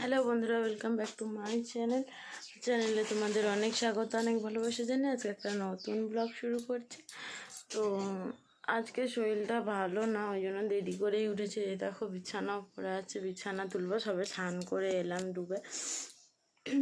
Hello বন্ধুরা welcome back to my channel চ্যানেলে তোমাদের অনেক স্বাগত, অনেক ভালোবাসা জানি আজকে একটা নতুন ব্লগ শুরু করছি। তো আজকে শরীরটা ভালো না, ওই জন্য দেরি করেই উঠেছে। দেখো, বিছানা পড়ে আছে, বিছানা তুলবো, সবে স্নান করে এলাম ডুবে।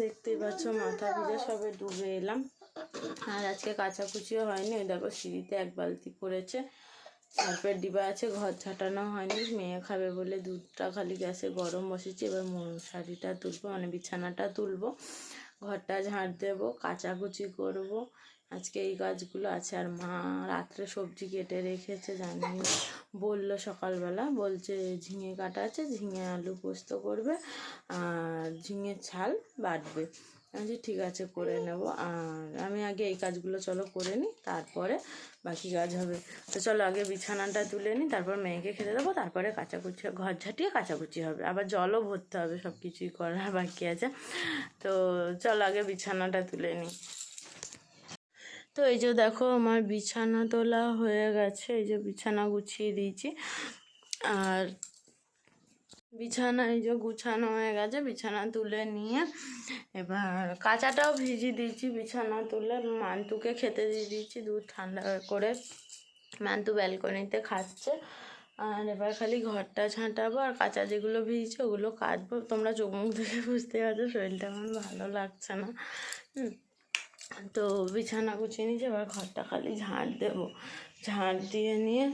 দেখতেই পাচ্ছ, মাথা ভিজে সবে ডুবে এলাম। আর আজকে কাচাকুচিও হয়নি, ওই দেখো সিঁড়িতে এক বালতি পড়েছে। সার্ফের ডিবা আছে, ঘর ছাটানো হয়নি, মেয়ে খাবে বলে দুধটা খালি গ্যাসে গরম বসেছি, এবার শাড়িটা তুলবো মানে বিছানাটা তুলবো, ঘরটা ঝাঁট দেবো, কাচাকুচি করব, আজকে এই কাজগুলো আছে, আর মা রাত্রে সবজি কেটে রেখেছে, জানি বলল সকালবেলা, বলছে ঝিঙে কাটা আছে, ঝিঙে আলু পোস্ত করবে, আর ঝিঙের ছাল বাটবে। আমি ঠিক আছে, করে নেব। আর আমি আগে এই কাজগুলো চলো করে নিই, তারপরে বাকি কাজ হবে। তো চলো আগে বিছানাটা তুলে নিই, তারপর মেয়েকে খেতে দেবো, তারপরে কাচাকুচি, ঘর ঝাঁটিয়ে কাচাকুচি হবে। আবার জলও ভরতে হবে সব কিছুই করা বাকি আছে। তো চলো আগে বিছানাটা তুলে নিই। তো এই যে দেখো, আমার বিছানা তোলা হয়ে গেছে, এই যে বিছানা গুছিয়ে দিয়েছি। আর বিছানা, এই যে গুছানো হয়ে গেছে, বিছানা তুলে নিয়ে এবার কাঁচাটাও ভিজিয়ে দিয়েছি, বিছানা তুলে মান্তুকে খেতে দিয়ে দিয়েছি, দুধ ঠান্ডা করে মান্তু ব্যালকনিতে খাচ্ছে। আর এবার খালি ঘরটা ছাঁটাবো আর কাঁচা যেগুলো ভিজছে ওগুলো কাটবো। তোমরা চোখ মুখ দেখে বুঝতে পারছ, শরীরটা আমার ভালো লাগছে না। তো বিছানা গুছিয়ে নিয়েছি, এবার ঘরটা খালি ঝাঁট দেবো। ঝাঁট দিয়ে নিয়ে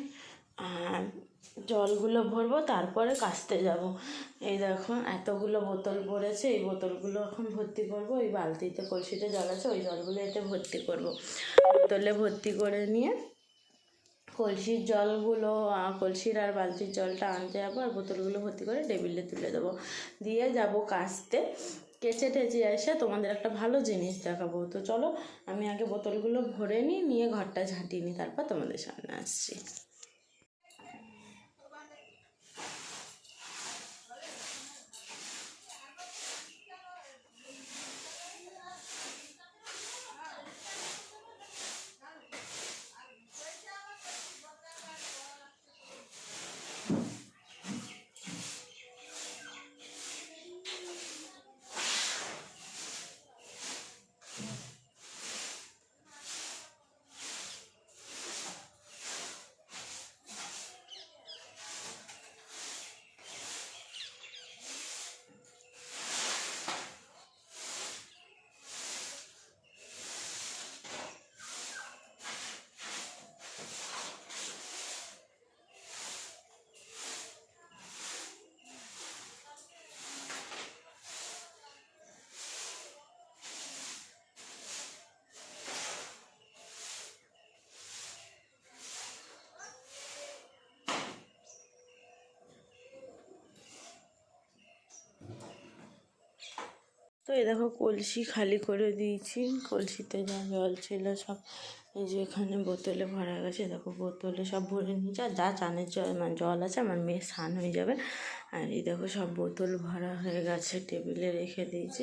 আর জলগুলো ভরবো, তারপরে কাচতে যাব। এই দেখো, এতগুলো বোতল পড়েছে, এই বোতলগুলো এখন ভর্তি করব ওই বালতিতে কলসিতে জল আছে, ওই জলগুলো এতে ভর্তি করব। বোতলে ভর্তি করে নিয়ে কলসির জলগুলো কলসির আর বালতির জলটা আনতে যাব, আর বোতলগুলো ভর্তি করে টেবিলে তুলে দেবো। দিয়ে যাব কাচতে কেচে টেচে এসে তোমাদের একটা ভালো জিনিস দেখাবো। তো চলো, আমি আগে বোতলগুলো ভরে নিই, নিয়ে ঘরটা ঝাঁটিয়ে নিই, তারপর তোমাদের সামনে আসছি। তো এই দেখো কলসি খালি করে দিয়েছি। কলসিতে যা জল ছিল সব এই যে এখানে বোতলে ভরা গেছে। দেখো বোতলে সব ভরে নিয়েছে। আর যা চানের জল মানে জল আছে, আমার মেয়ে স্নান হয়ে যাবে। আর এই দেখো সব বোতল ভরা হয়ে গেছে, টেবিলে রেখে দিয়েছি।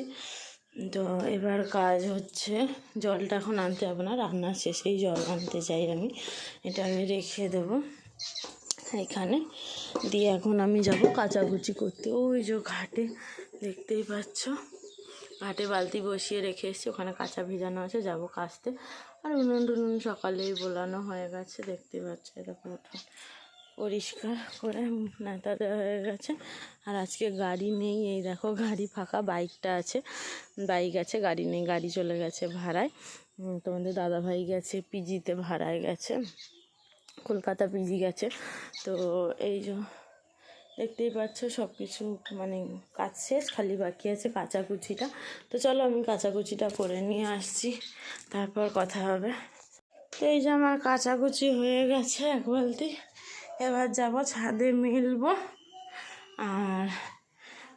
তো এবার কাজ হচ্ছে, জলটা এখন আনতে হবে না রান্নার শেষেই জল আনতে চাই আমি। এটা আমি রেখে দেবো এখানে। দিয়ে এখন আমি যাব কাচাকুচি করতে। ওই যে ঘাটে, দেখতেই পাচ্ছ। ঘাটে বালতি বসিয়ে রেখে এসেছি, ওখানে কাঁচা ভিজানো আছে, যাব কাচতে আর উনুন টুনুন সকালেই বোলানো হয়ে গেছে, দেখতে পাচ্ছ এরকম পরিষ্কার করে নেতা দেওয়া হয়ে গেছে। আর আজকে গাড়ি নেই, এই দেখো গাড়ি ফাঁকা, বাইকটা আছে, বাইক আছে, গাড়ি নেই, গাড়ি চলে গেছে ভাড়ায়। তোমাদের দাদাভাই গেছে, পিজিতে ভাড়ায় গেছে, কলকাতা পিজি গেছে, তো এই দেখতেই পাচ্ছ সব কিছু মানে কাজ শেষ, খালি বাকি আছে কাচাকুচিটা। তো চলো আমি কাচাকুচিটা করে নিয়ে আসছি, তারপর কথা হবে। তো এই যে আমার কাচাকুচি হয়ে গেছে এক বালতি। এবার যাব ছাদে মিলবো। আর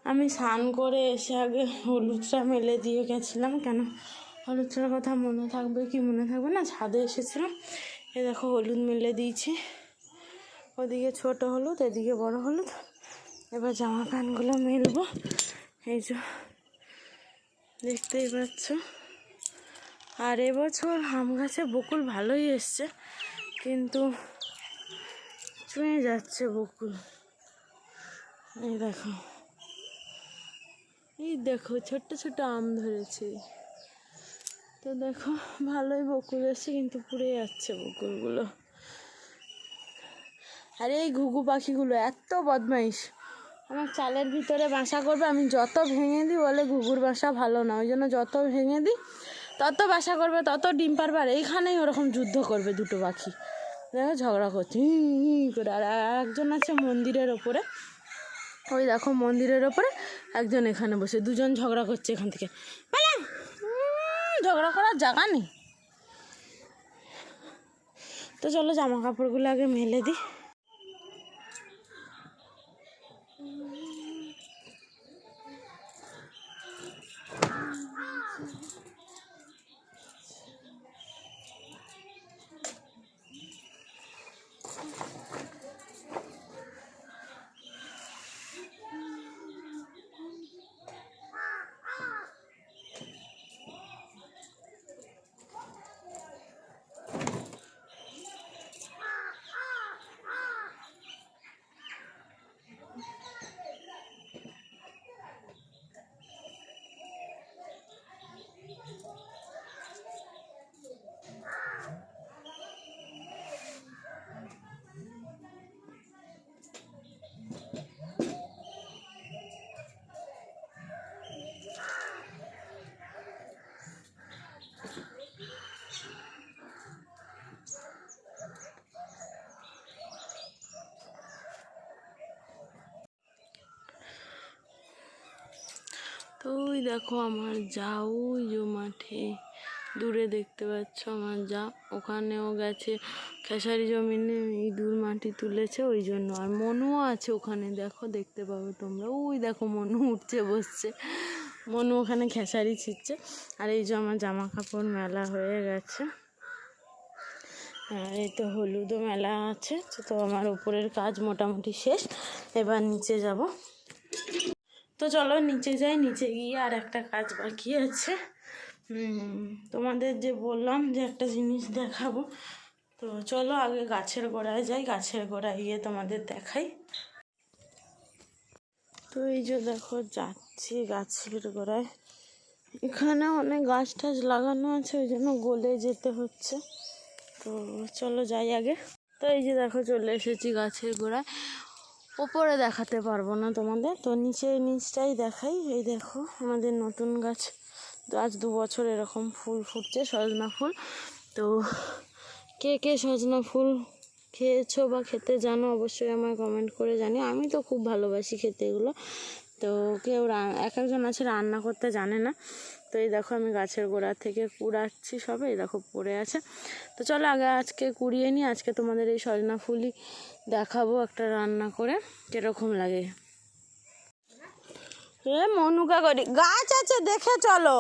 আমি স্নান করে এসে আগে হলুদটা মেলে দিয়ে গেছিলাম, কেন? হলুদটার কথা মনে থাকবে কি মনে থাকবে না? ছাদে এসেছিলাম। এ দেখো হলুদ মেলে দিয়েছি। ওদিকে ছোট হলুদ, এদিকে বড় হলুদ। এবার জামা প্যান্টগুলো মেলবো। এই যে দেখতেই পাচ্ছ। আর এবছর আম গাছে বকুল ভালোই এসছে, কিন্তু চুঁয়ে যাচ্ছে বকুল। এই দেখো। এই দেখো, ছোট্ট ছোট আম ধরেছে। তো দেখো, ভালোই বকুল এসছে, কিন্তু পুড়ে যাচ্ছে বকুলগুলো। আরে এই ঘুঘু পাখিগুলো এত বদমাইশ। আমার চালের ভিতরে বাসা করবে, আমি যত ভেঙে দিই বলে ঘুঘুর বাসা ভালো না, ওই জন্য যত ভেঙে দিই, তত বাসা করবে, তত ডিম পারবে, আর এইখানেই ওরকম যুদ্ধ করবে দুটো পাখি। দেখো ঝগড়া করছে করে, আর একজন আছে মন্দিরের ওপরে। ওই দেখো মন্দিরের ওপরে একজন এখানে বসে, দুজন ঝগড়া করছে এখান থেকে! ঝগড়া করার জায়গা নেই। তো চলো জামা কাপড়গুলো আগে মেলে দিই তো ওই দেখো আমার যাও যে মাঠে। দূরে দেখতে পাচ্ছ আমার যা, ওখানেও গেছে। খেসারি জমিনে ইঁদুর মাটি তুলেছে, ওই জন্য। আর মনুও আছে ওখানে, দেখো, দেখতে পাবে তোমরা। ওই দেখো, মনু উঠছে, বসছে। মনু ওখানে খেসারি ছিটছে। আর এই যে আমার জামা কাপড় মেলা হয়ে গেছে। আর এই তো হলুদও মেলা আছে। তো আমার উপরের কাজ মোটামুটি শেষ। এবার নিচে যাব। তো চলো নিচে যাই, নিচে গিয়ে আর একটা কাজ বাকি আছে। তোমাদের যে বললাম যে একটা জিনিস দেখাবো। তো চলো আগে গাছের গোড়ায় যাই, গাছের গোড়ায় গিয়ে তোমাদের দেখাই। তো এই যে দেখো, যাচ্ছি গাছের গোড়ায়। এখানে অনেক গাছ টাছ লাগানো আছে, ওই জন্য গলে যেতে হচ্ছে। তো চলো যাই আগে। তো এই যে দেখো, চলে এসেছি গাছের গোড়ায়। ওপরে দেখাতে পারব না তোমাদের। তো নিচে, নিচটাই দেখাই। এই দেখো, আমাদের নতুন গাছ। আজ দু বছর এরকম ফুল ফুটছে, সজনা ফুল। তো কে কে সজনা ফুল খেয়েছো বা খেতে জানো অবশ্যই আমায় কমেন্ট করে জানি আমি তো খুব ভালোবাসি খেতে এগুলো। তো কেউ এক একজন আছে, রান্না করতে জানে না। এই দেখো আমি গাছের গোড়া থেকে কুড়াচ্ছি সবে, এই দেখো পড়ে আছে। তো চলো আগে আজকে কুড়িয়ে নিই, আজকে তোমাদের এই সজনা ফুলই দেখাবো একটা রান্না করে, কীরকম লাগে। এ মনুকা করি, গাছ আছে দেখে চলো।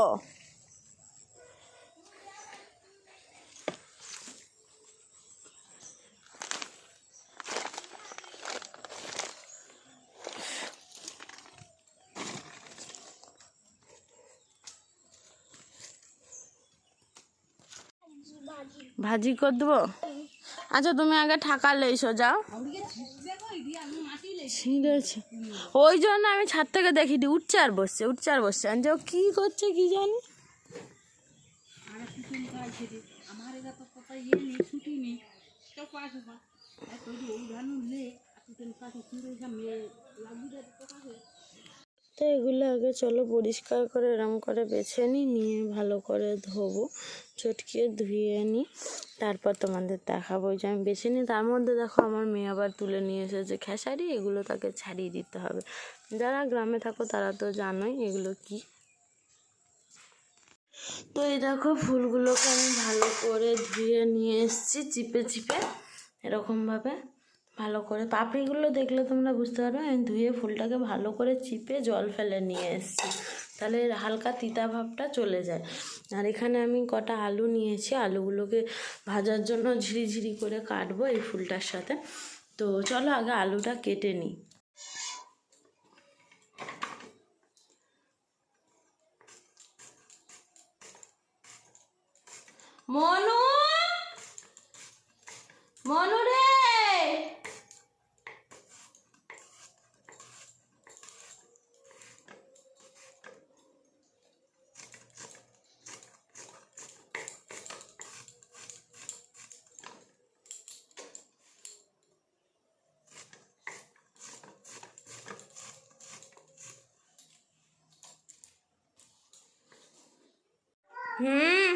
ভাজি করে দেবো? আচ্ছা তুমি আগে ঠাকালে, এসো, যাও। ওই জন্য আমি ছাদ থেকে দেখি দিই উঠছে আর বসছে উঠছে আর বসছে। আমি যে ও কি করছে কি জানি? তো এগুলো আগে চলো পরিষ্কার করে এরম করে বেছে নিই নিয়ে ভালো করে ধোবো, চটকিয়ে ধুয়ে নিই তারপর তোমাদের দেখাবো। যে আমি বেছে নিই তার মধ্যে দেখো আমার মেয়ে আবার তুলে নিয়ে এসেছে খেসারি, এগুলো তাকে ছাড়িয়ে দিতে হবে। যারা গ্রামে থাকো তারা তো জানোই এগুলো কি। তো এই দেখো ফুলগুলোকে আমি ভালো করে ধুয়ে নিয়ে এসেছি, চিপে চিপে, এরকমভাবে। ভালো করে পাপড়িগুলো দেখলে তোমরা বুঝতে পারবে, আমি ধুয়ে ফুলটাকে ভালো করে চিপে জল ফেলে নিয়ে এসেছি। তাহলে হালকা তিতা ভাবটা চলে যায়। আর এখানে আমি কটা আলু নিয়েছি, আলুগুলোকে ভাজার জন্য ঝিরিঝিরি করে কাটবো এই ফুলটার সাথে। তো চলো আগে আলুটা কেটে নিই। মনু রে হুম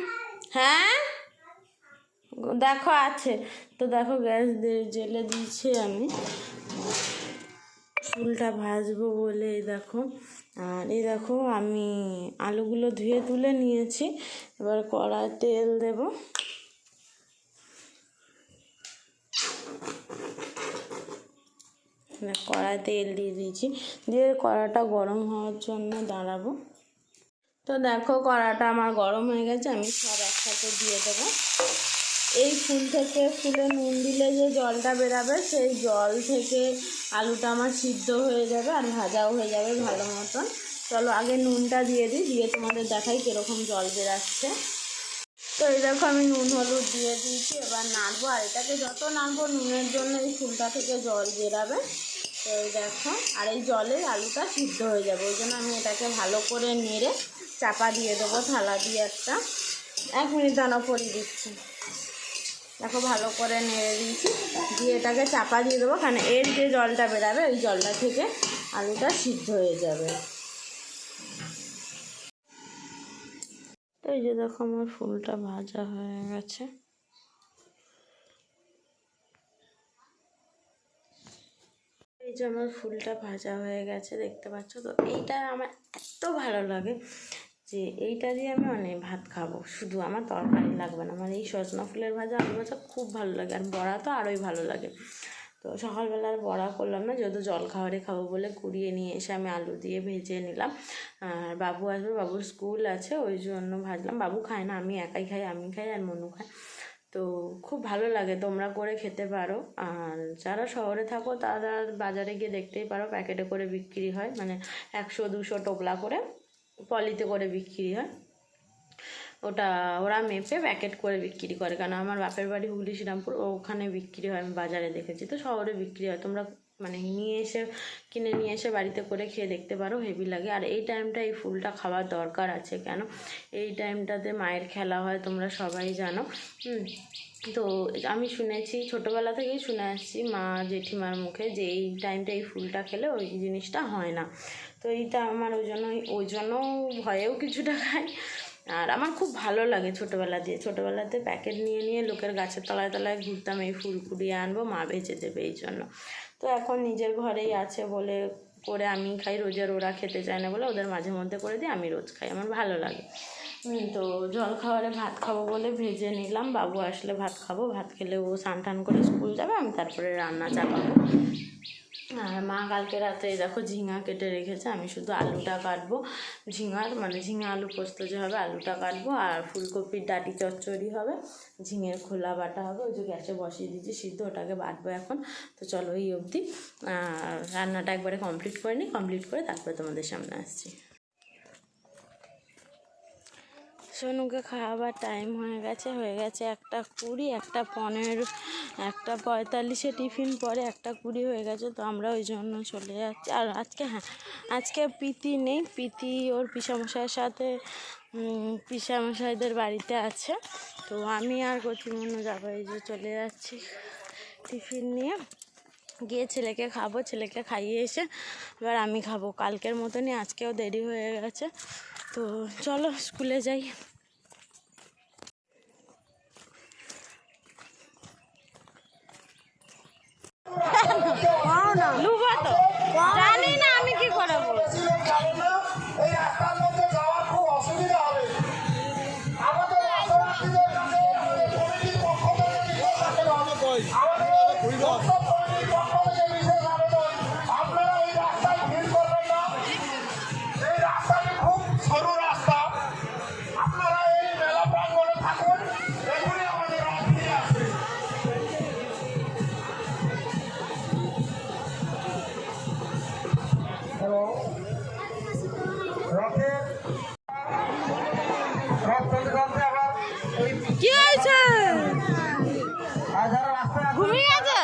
হ্যাঁ? দেখো, আছে। তো দেখো, গ্যাস দিয়ে জেলে দিয়েছি আমি। ফুলটা ভাজবো বলে, এই দেখো। আর এই দেখো, আমি আলুগুলো ধুয়ে তুলে নিয়েছি। এবার কড়ায় তেল দেব। কড়ায় তেল দিয়ে দিয়েছি। দিয়ে কড়াটা গরম হওয়ার জন্য দাঁড়াবো। তো দেখো কড়াটা আমার গরম হয়ে গেছে, আমি সব একসাথে দিয়ে দেবো। এই ফুল থেকে ফুলে নুন দিলে যে জলটা বেরাবে, সেই জল থেকে আলুটা আমার সিদ্ধ হয়ে যাবে আর ভাজাও হয়ে যাবে ভালো মতন। চলো আগে নুনটা দিয়ে দিই, দিয়ে তোমাদের দেখাই কীরকম জল বেরাচ্ছে। তো এই দেখো আমি নুন হলুদ দিয়ে দিয়েছি, এবার নাড়বো। আর এটাকে যত নাড়বো, নুনের জন্য এই ফুলটা থেকে জল বেরাবে। তো এই দেখো, আর এই জলে আলুটা সিদ্ধ হয়ে যাবে, ওই জন্য আমি এটাকে ভালো করে নেড়ে চাপা দিয়ে দেবো, থালা দিয়ে একটা। এক মিনিট দানা পরিয়ে দিচ্ছি। দেখো ভালো করে নেড়ে দিয়েছি। দিয়ে এটাকে চাপা দিয়ে দেবো, কারণ এর যে জলটা বেরাবে, ওই জলটা থেকে আলুটা সিদ্ধ হয়ে যাবে। তো এই যে দেখো আমার ফুলটা ভাজা হয়ে গেছে। এই যে আমার ফুলটা ভাজা হয়ে গেছে, দেখতে পাচ্ছ তো? এইটা আমার এত ভালো লাগে। যে এইটা দিয়ে আমি অনেক ভাত খাব। শুধু আমার তরকারি লাগবে না। আমার এই সজনা ফুলের ভাজা, আলু ভাজা খুব ভালো লাগে। আর বড়া তো আরোই ভালো লাগে। তো সকালবেলা আর বড়া করলাম না, যেহেতু জল খাবারে খাব বলে কুড়িয়ে নিয়ে এসে আমি আলু দিয়ে ভেজে নিলাম। আর বাবু আসবে, বাবুর স্কুল আছে, ওই জন্য ভাজলাম। বাবু খায় না, আমি একাই খাই, আমি খাই আর মনু খাই তো খুব ভালো লাগে, তোমরা করে খেতে পারো। আর যারা শহরে থাকো, তারা বাজারে গিয়ে দেখতেই পারো, প্যাকেটে করে বিক্রি হয়। মানে একশো, দুশো টোপলা করে। পলিতে করে বিক্রি হয়। ওটা ওরা মেপে প্যাকেট করে বিক্রি করে। কারণ আমার বাপের বাড়ি হুগলি শ্রীরামপুর, ওখানে বিক্রি হয়, আমি বাজারে দেখেছি। তো শহরে বিক্রি হয়। তোমরা মানে নিয়ে এসে, কিনে নিয়ে এসে বাড়িতে করে খেয়ে দেখতে পারো, হেভি লাগে। আর এই টাইমটা এই ফুলটা খাওয়ার দরকার আছে কেন? এই টাইমটাতে মায়ের খেলা হয়, তোমরা সবাই জানো। হুম। তো আমি শুনেছি, ছোটোবেলা থেকেই শুনে আসছি মা জেঠিমার মুখে যে এই টাইমটা এই ফুলটা খেলে ওই জিনিসটা হয় না। তো এইটা আমার ওই জন্য ওই জন্য ভয়েও কিছুটা খাই। আর আমার খুব ভালো লাগে ছোটোবেলা দিয়ে। ছোটোবেলাতে প্যাকেট নিয়ে নিয়ে লোকের গাছের তলায় তলায় ঘুরতাম, এই ফুল কুড়িয়ে আনব, মা বেঁচে দেবে এই জন্য। তো এখন নিজের ঘরেই আছে বলে করে আমি খাই, রোজের ওরা খেতে চায় না বলে ওদের মাঝে মধ্যে করে দিই, আমি রোজ খাই, আমার ভালো লাগে। তো জল খাওয়ারে ভাত খাব বলে ভেজে নিলাম, বাবু আসলে ভাত খাব, ভাত খেলে ও স্নান টান করে স্কুল যাবে, আমি তারপরে রান্না চাপাবো। আর মা কালকে রাতে দেখো ঝিঙা কেটে রেখেছে, আমি শুধু আলুটা কাটবো। ঝিঙার মানে ঝিঙা আলু পোস্ত যে হবে, আলুটা কাটবো, আর ফুলকপির ডাটি চচ্চড়ি হবে, ঝিঙের খোলা বাটা হবে, ওই যে গ্যাসে বসিয়ে দিয়েছি সিদ্ধ, ওটাকে বাটবো এখন। তো চলো এই অবধি। রান্নাটা একবারে কমপ্লিট করে নিই, কমপ্লিট করে তারপরে তোমাদের সামনে আসছি। সোনুকে খাওয়াবার টাইম হয়ে গেছে হয়ে গেছে একটা কুড়ি, একটা পনেরো। একটা পঁয়তাল্লিশে টিফিন পরে একটা কুড়ি হয়ে গেছে, তো আমরা ওই জন্য চলে যাচ্ছি। আর আজকে হ্যাঁ আজকে প্রীতি নেই। প্রীতি ওর পিসামশাইয়ের সাথে পিসামশাইদের বাড়িতে আছে। তো আমি আর গতিমন্য যাব, এই যে চলে যাচ্ছি টিফিন নিয়ে। গিয়ে ছেলেকে খাব, ছেলেকে খাইয়ে এসে এবার আমি খাব। কালকের মতনই আজকেও দেরি হয়ে গেছে। তো চলো, স্কুলে যাই। লুবো তো। জানি না আমি কি করে এই রাস্তার মধ্যে যাওয়ার খুব অসুবিধা হবে আমাদের রাষ্ট্রপতিদের কাছে কমিটির পক্ষ থেকে আমাদের পক্ষ থেকে ঘুমিয়ে আছে